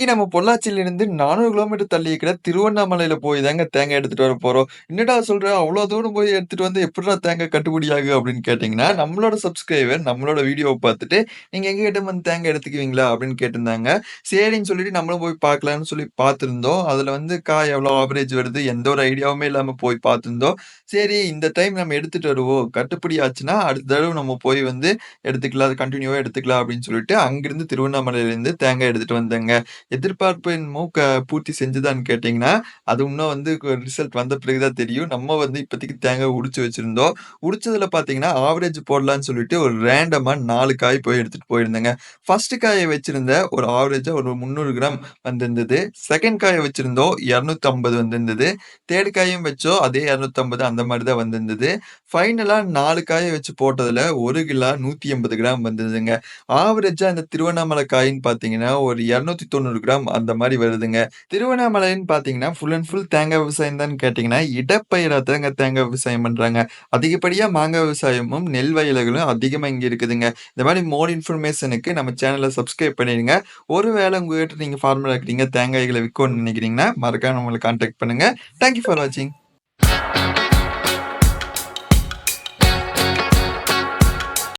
இன்னைக்கு நம்ம பொள்ளாச்சியிலிருந்து 400 கிலோமீட்டர் தள்ளி இருக்கிற திருவண்ணாமலையில போய் தாங்க தேங்காய் எடுத்துட்டு வர போறோம். "என்னடா சொல்ற? அவ்வளோ தூரம் போய் எடுத்துட்டு வந்து எப்படிடா தேங்காய் கட்டுப்படி ஆகும்?" அப்படின்னு கேட்டீங்கன்னா, நம்மளோட சப்ஸ்கிரைபர் நம்மளோட வீடியோவை பார்த்துட்டு, "நீங்க எங்ககிட்ட வந்து தேங்காய் எடுத்துக்குவீங்களா?" அப்படின்னு கேட்டிருந்தாங்க. சரின்னு சொல்லிட்டு நம்மளும் போய் பார்க்கலான்னு சொல்லி பார்த்துருந்தோம் அதுல வந்து காய் எவ்வளோ ஆவரேஜ் வருது, எந்த ஒரு ஐடியாவுமே இல்லாம போய் பார்த்துருந்தோம் சரி இந்த டைம் நம்ம எடுத்துட்டு வருவோம். கட்டுப்படி ஆச்சுன்னா, அடுத்த தடவை நம்ம போய் வந்து எடுத்துக்கலாம். கண்டினியூவா எடுத்துக்கலாம் அப்படின்னு சொல்லிட்டு, அங்கிருந்து திருவண்ணாமலையிலேருந்து தேங்காய் எடுத்துட்டு வந்தேங்க. எதிர்பார்ப்பின் மூக்க பூர்த்தி செஞ்சுதான்னு கேட்டிங்கன்னா அது இன்னும் வந்து ரிசல்ட் வந்த பிறகு தான் தெரியும். நம்ம வந்து இப்போதைக்கு தேங்காய் உடிச்சு வச்சுருந்தோம் உடிச்சதில் பார்த்தீங்கன்னா, ஆவரேஜ் போடலான்னு சொல்லிட்டு ஒரு ரேண்டமாக நாலு காய் போய் எடுத்துகிட்டு போயிருந்தேங்க. ஃபர்ஸ்ட் காயை வச்சுருந்த ஒரு ஆவரேஜாக ஒரு 300 கிராம் வந்திருந்தது. செகண்ட் காயை வச்சுருந்தோம் இரநூத்தம்பது வந்திருந்தது. தேர்ட் காயும் வச்சோம். அதே 250 அந்த மாதிரி தான் வந்திருந்தது. ஃபைனலாக நாலு காயை வச்சு போட்டதில் ஒரு கிலோ 180 கிராம் வந்ததுங்க. ஆவரேஜாக இந்த திருவண்ணாமலை காயின்னு பார்த்தீங்கன்னா, ஒரு 290 கிராம் அந்த மாதிரி வருதுங்க. திருவண்ணாமலைன்னு பார்த்தீங்கன்னா, ஃபுல் அண்ட் ஃபுல் தேங்காய் விவசாயம் தான் கேட்டிங்கன்னா இடப்பயிராக தாங்க தேங்காய் விவசாயம் பண்றாங்க. அதிகப்படியாக மாங்காய் விவசாயமும், நெல் வயல்களும் அதிகமாக இங்கே இருக்குதுங்க. இந்த மாதிரி மோர் இன்ஃபர்மேஷனுக்கு நம்ம சேனலை சப்ஸ்கிரைப் பண்ணிடுங்க. ஒருவேள உங்ககிட்ட நீங்க ஃபார்மலாக இருக்கிறீங்க, தேங்காய்களை விற்கணும்னு நினைக்கிறீங்கன்னா, மறக்காம நம்மளை கான்டாக்ட் பண்ணுங்க. தேங்க் யூ ஃபார் வாட்சிங்.